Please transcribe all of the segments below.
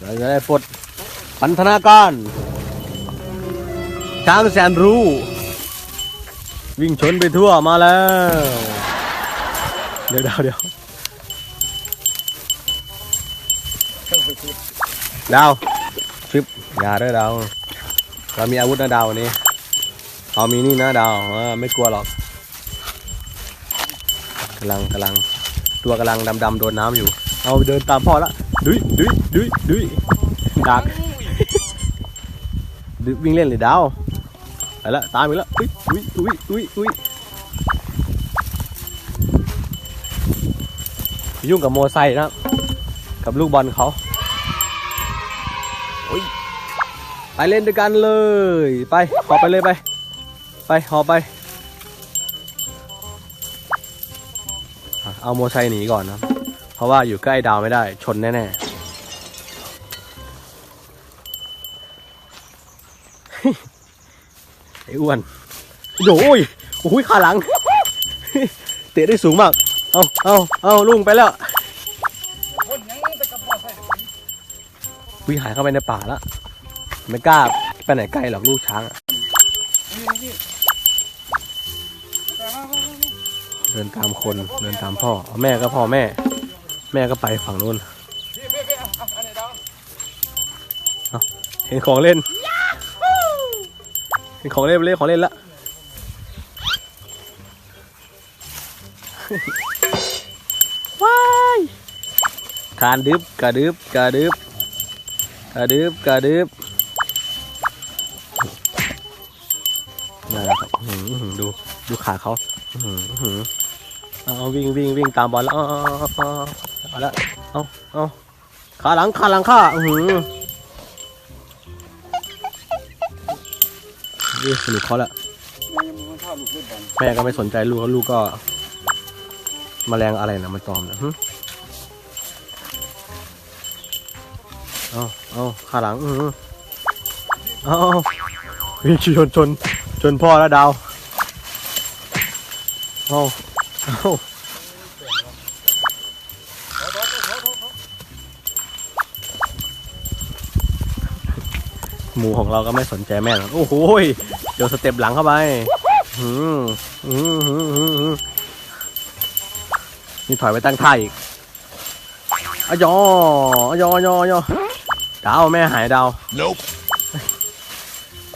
เราจะได้ปลดพันธนาการช้างแสนรู้ วิ่งชนไปทั่วมาแล้ว เดี๋ยวเดี๋ยวเดี๋ยวดาวชิปอย่าเด้อดาวเรามีอาวุธนะดาววันนี้เรามีนี่นะดาวไม่กลัวหรอกกำลังกำลังตัวกำลังดำๆโดนน้ำอยู่ เอาเดินตามพ่อละ ดุยดุยดุยดุยดักดุยวิ่งเล่นเลยดาวไปละตามไปละอุ้ยอุ้ยอุ้ยอุ้ยอุ้ยยุ่งกับโมอไซค์นะครับกับลูกบอลเขาโอ้ยไปเล่นด้วยกันเลย ไปหอบไปเลยไป ไปหอบไปอะเอาโมอไซค์หนีก่อนนะค รับเพราะว่าอยู่ใกล้ดาวไม่ได้ ชนแน่ๆไอ้อ้วนโอ้ยโอ้ยขาหลัง เตะได้สูงมาก เอาเอาเอาลุงไปแล้วคนยังไปกับพ่อใส่เดี๋ยวนี้วิ่งหายเข้าไปในป่าแล้วไม่กล้าไปไหนไกลหรอกลูกช้างอะเดินตามคนเดินตามพ่อ แม่ก็พ่อแม่ แม่ก็ไปฝั่งนู้นพี่พี่พี่เอาเอาอันนี้ดาวเห็นของเล่น เห็นของเล่นเล่นของเล่นละว้ายคานดึบกระดึบกระดึบกระดึบกระดึบนั่นแหละครับอื้อหืออื้อหือดู ดูขาเขาอื้อหืออื้อหือ เอาเอาวิ่งวิ่งวิ่งตามบอลแล้วเอาเอาเอาเอาเอาละเอาเอาขาหลังขาหลังข้าอื้อหือนี่สนุกเขาละมันยังมันข้าวลูกเล่นบอลแม่ก็ไม่สนใจลูกแล้วลูกก็มแมลงอะไรนะมันตอมนะหึเอาเอาขาหลังอือหือเอาเอาวิ่งชนชนชนพ่อแล้วดาวเอาเอา หมูของเราก็ไม่สนใจแม่หรอกโอ้โหยเดี๋ยวสเต็ปหลังเข้าไปอืมอืมอืมอืมอืมนี่ถอยไปตั้งท่าอีกอะยออะยออะยออะยอดาวแม่หายดาว Nope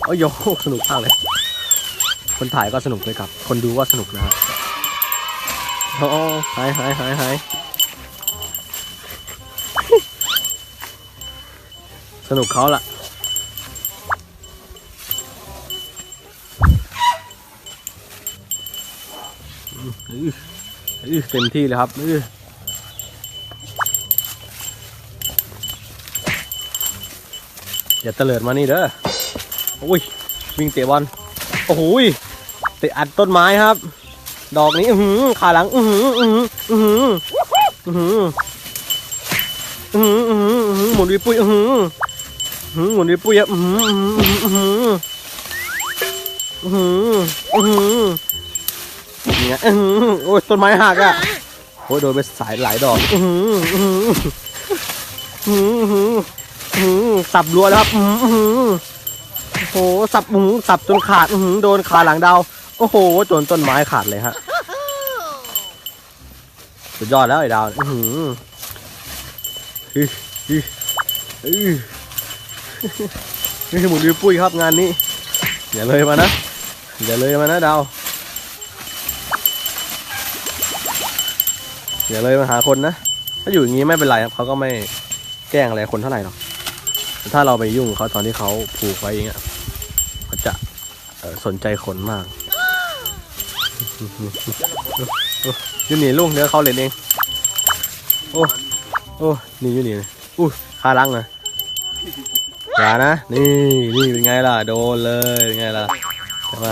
เอ้ยโยสนุกมากเลย คนถ่ายก็สนุกเลยครับ คนดูก็สนุกนะครับ โอ้หายหายหายหายสนุกเขาล่ะอืออือเต็มที่เลยครับอืออย่าเตลิดมานี่เด้อโอ้ย วิ่งเตะบอล โอ้โหยเตะอัดต้นไม้ครับ ดอกนี้ อือหือขาหลัง อือหืออือหืออือหืออือหืออือหืออือหืออือหือหมุนวิปุยอือหืออือหือหมุนวิปุยครับอือหืออือหืออือหืออือหืออือหือเนี่ยอื้อหือโอ้ยต้นไม้หักอะโอ้ยโดนไปสายหลายดอกอื้อหืออื้อหืออื้อหืออื้อหือสับรัวแล้วครับอื้อหือโอ้โหสับอื้อหือสับจนขาดอื้อหือโดนขาหลังดาว โอ้โหจนต้นไม้ขาดเลยฮะ สุดยอดแล้วไอ้ดาว อือหืออืออืออือนี่หมุนวิวปุ้ยครับงานนี้ อย่าเลยมานะ อย่าเลยมานะดาว อย่าเลยมาหาคนนะ ถ้าอยู่อย่างนี้ไม่เป็นไรครับเขาก็ไม่แกล้งอะไรคนเท่าไหร่หรอกถ้าเราไปยุ่งเขาตอนที่เขาผูกไว้อย่างเงี้ยเขาจะสนใจคนมาก อยู่นี่ลุงเดี๋ยวเขาเล่นเอง โอ้ โอ้ นี่อยู่นี่อู้คาลังนะอย่านะ นี่ นี่เป็นไงล่ะ โดนเลย เป็นไงล่ะใช่ไหม